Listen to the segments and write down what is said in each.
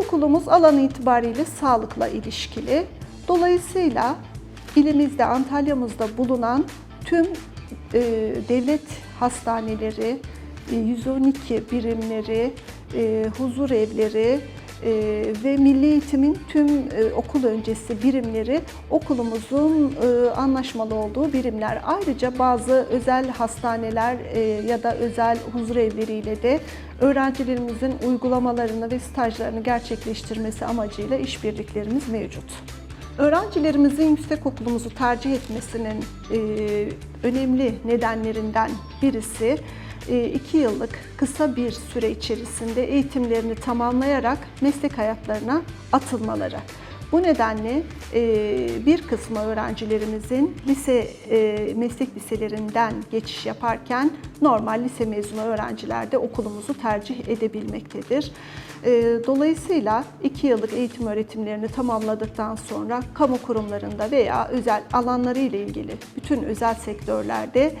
Okulumuz alan itibariyle sağlıkla ilişkili. Dolayısıyla ilimizde, Antalya'mızda bulunan tüm e, devlet hastaneleri, e, 112 birimleri, e, huzur evleri ve Milli Eğitim'in tüm e, okul öncesi birimleri okulumuzun e, anlaşmalı olduğu birimler. Ayrıca bazı özel hastaneler e, ya da özel huzur evleriyle de öğrencilerimizin uygulamalarını ve stajlarını gerçekleştirmesi amacıyla işbirliklerimiz mevcut. Öğrencilerimizin yüksek okulumuzu tercih etmesinin önemli nedenlerinden birisi e, iki yıllık kısa bir süre içerisinde eğitimlerini tamamlayarak meslek hayatlarına atılmaları. Bu nedenle bir kısmı öğrencilerimizin lise meslek liselerinden geçiş yaparken normal lise mezunu öğrenciler de okulumuzu tercih edebilmektedir. Dolayısıyla iki yıllık eğitim öğretimlerini tamamladıktan sonra kamu kurumlarında veya özel alanları ile ilgili bütün özel sektörlerde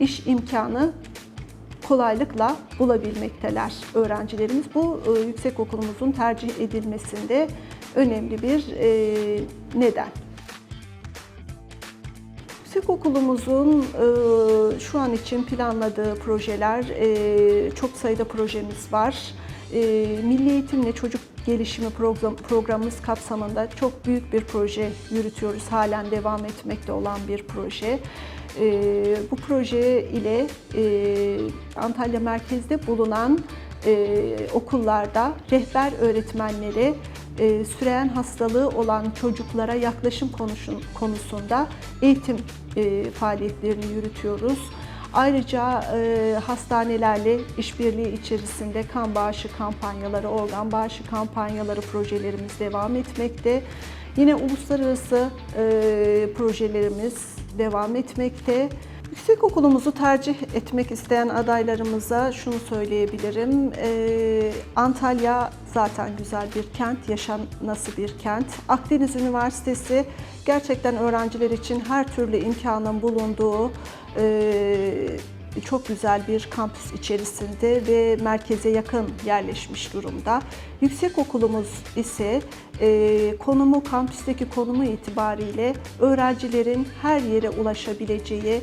iş imkanı kolaylıkla bulabilmekteler öğrencilerimiz. Bu yüksek okulumuzun tercih edilmesinde önemli bir e, neden. Yüksek okulumuzun e, şu an için planladığı projeler, e, çok sayıda projemiz var. E, Milli Eğitimle Çocuk Gelişimi program, programımız kapsamında çok büyük bir proje yürütüyoruz. Halen devam etmekte olan bir proje. E, bu proje ile e, Antalya merkezde bulunan e, okullarda rehber öğretmenleri e, süreyen hastalığı olan çocuklara yaklaşım konuşun, konusunda eğitim e, faaliyetlerini yürütüyoruz. Ayrıca e, hastanelerle işbirliği içerisinde kan bağışı kampanyaları, organ bağışı kampanyaları projelerimiz devam etmekte. Yine uluslararası e, projelerimiz devam etmekte. Yüksek okulumuzu tercih etmek isteyen adaylarımıza şunu söyleyebilirim. Ee, Antalya zaten güzel bir kent, yaşanası bir kent. Akdeniz Üniversitesi gerçekten öğrenciler için her türlü imkanın bulunduğu e, çok güzel bir kampüs içerisinde ve merkeze yakın yerleşmiş durumda. Yüksek okulumuz ise e, konumu, kampüsteki konumu itibariyle öğrencilerin her yere ulaşabileceği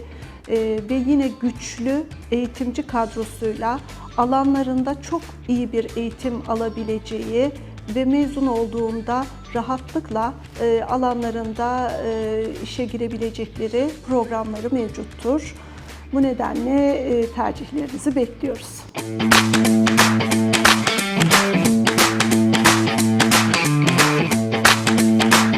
e, ve yine güçlü eğitimci kadrosuyla alanlarında çok iyi bir eğitim alabileceği ve mezun olduğunda rahatlıkla e, alanlarında e, işe girebilecekleri programları mevcuttur. Bu nedenle e, tercihlerinizi bekliyoruz.